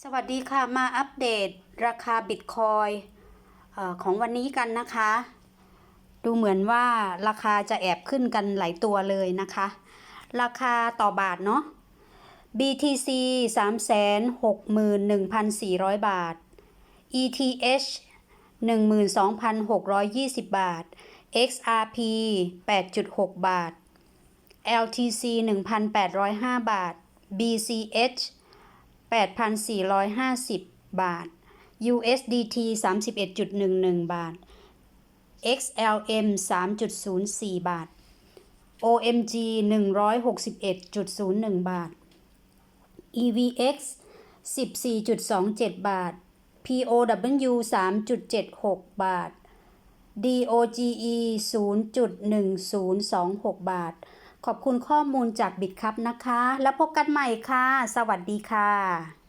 สวัสดีค่ะ มาอัปเดตราคาบิตคอยของวันนี้กันนะคะ ดูเหมือนว่าราคาจะแอบขึ้นกันหลายตัวเลยนะคะ ราคาต่อบาทเนาะ BTC 361,400 บาท ETH 12,620 บาท XRP 8.6 บาท LTC 1,805 บาท BCH 8,450 บาท USDT 31.11 บาท XLM 3.04 บาท OMG 161.01 บาท EVX 14.27 บาท POW 3.76 บาท DOGE 0.1026 บาท ขอบคุณข้อมูลจากบิดครับนะคะ แล้วพบกันใหม่ค่ะ สวัสดีค่ะ